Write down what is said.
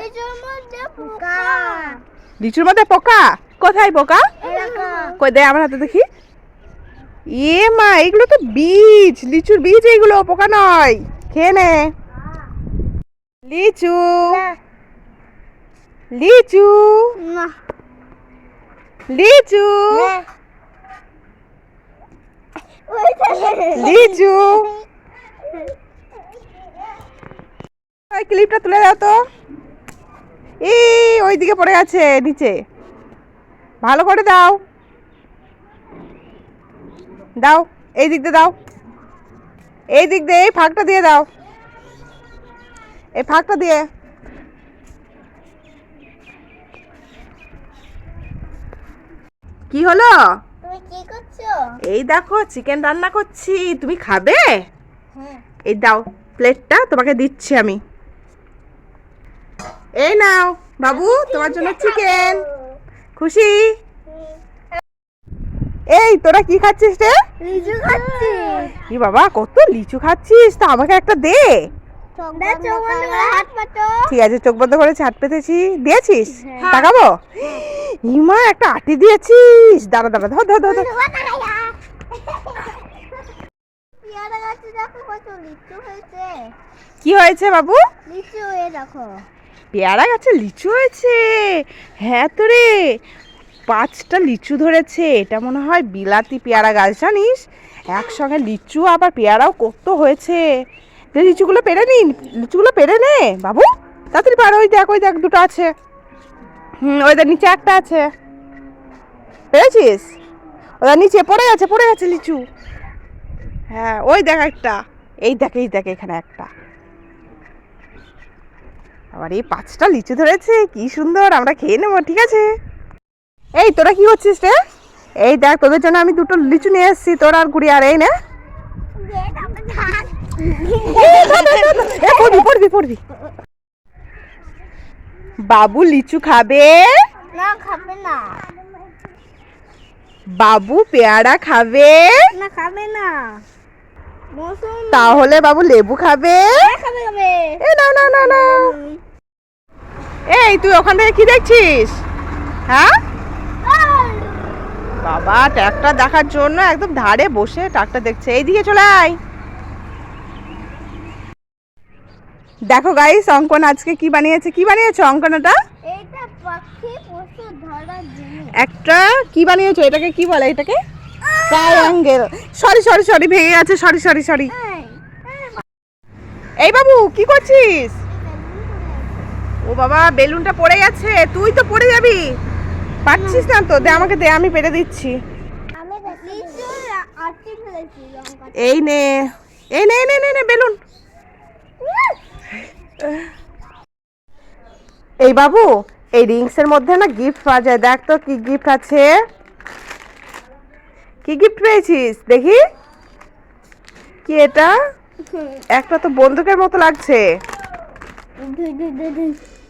লিচুর মধ্যে পোকা। লিচুর মধ্যে পোকা? কোথায় পোকা? কই দে আমার হাতে দেখি। এ মা এগুলো তো বীজ। লিচুর বীজ এগুলো পোকা নয়। খেয়ে নে। লিচু। লিচু। লিচু। লিচু। ওই ক্লিপটা তুলে দাও তো। এই ওইদিকে পড়ে আছে নিচে। ভালো করে দাও। দাও এই দিক দিয়ে দাও। এই দিক দিয়ে এই ফাঁকটা দিয়ে দাও। এই ফাঁকটা দিয়ে। কি হলো? তুমি কি করছ? এই দেখো চিকেন রান্না করছি। তুমি খাবে? হ্যাঁ। এই দাও প্লেটটা তোমাকে দিচ্ছি আমি। এই নাও বাবু তোমার জন্য চিকেন খুশি? এই তোরা কি খাচ্ছিস রে? লিচু খাচ্ছি। কি বাবা কত লিচু খাচ্ছিস তো আমাকে একটা দে। ঠিক আছে চোখ বন্ধ করে ছাট পেতেছি। দিয়েছিস? হ্যাঁ। তাকাবো? ইমা একটা আটি দিয়েছিস। দাঁড়া দাঁড়া ধর ধর ধর কি হয়েছে। বাবু? লিচু হয়ে দেখো। পেয়ারা গাছে লিচু হয়েছে। হ্যাঁ তো রে, পাঁচটা লিচু ধরেছে, এটা মনে হয় বিলাতি পেয়ারা গাছ, জানিস? একসঙ্গে লিচু আবার পেয়ারাও কত হয়েছে। লিচুগুলো পেরে নিন, লিচুগুলো পেরে নে, বাবু। তাড়াতাড়ি পারো, ওই দেখ ওই দেখ, দুটো আছে। হুম, ওই দেখ, নিচে একটা আছে। পেরেছিস? ওদের নিচে পড়ে গেছে পড়ে গেছে লিচু। হ্যাঁ ওই দেখ একটা। এই দেখ এই দেখ, এখানে একটা। আবার এই পাঁচটা লিচু ধরেছে কি সুন্দর আমরা খেয়ে নেব ঠিক আছে? এই তোরা কি করছিস রে? এই দেখ তোদের জন্য আমি দুটো লিচু নিয়ে এসেছি তোরা আর গুড়ি আর এই না। পড়বি পড়বি পড়বি। বাবু লিচু খাবে? না খাবে না। বাবু পেয়ারা খাবে? না খাবে না। তাহলে বাবু লেবু খাবে? খাবে খাবে। এ না না না না এই তুই ওখান থেকে কি দেখছিস? হ্যাঁ? বাবা ট্রাক্টর দেখার জন্য একদম ধারে বসে ট্রাক্টর দেখছে। এইদিকে চলে আয়। দেখো গাইস অঙ্কন আজকে কি বানিয়েছে? কি বানিয়েছে অঙ্কনটা একটা কি বানিয়েছো? এটাকে কি বলে এটাকে? ট্রায়াঙ্গেল সরি সরি সরি ভেঙে গেছে। সরি সরি সরি এই বাবু কি করছিস? ও বাবা বেলুনটা পড়ে গেছে তুই তো পড়ে যাবি। পাচ্ছিস না তো? দে আমাকে দে আমি পেরে দিচ্ছি। এই নে এই নে নে নে নে বেলুন। এই বাবু এই রিংস এর মধ্যে না গিফট পাওয়া যায়। দেখ তো কি গিফট আছে। কি গিফট পেয়েছিস? দেখি। কি এটা? একটা তো বন্দুকের মতো লাগছে। Dur dur dur dur.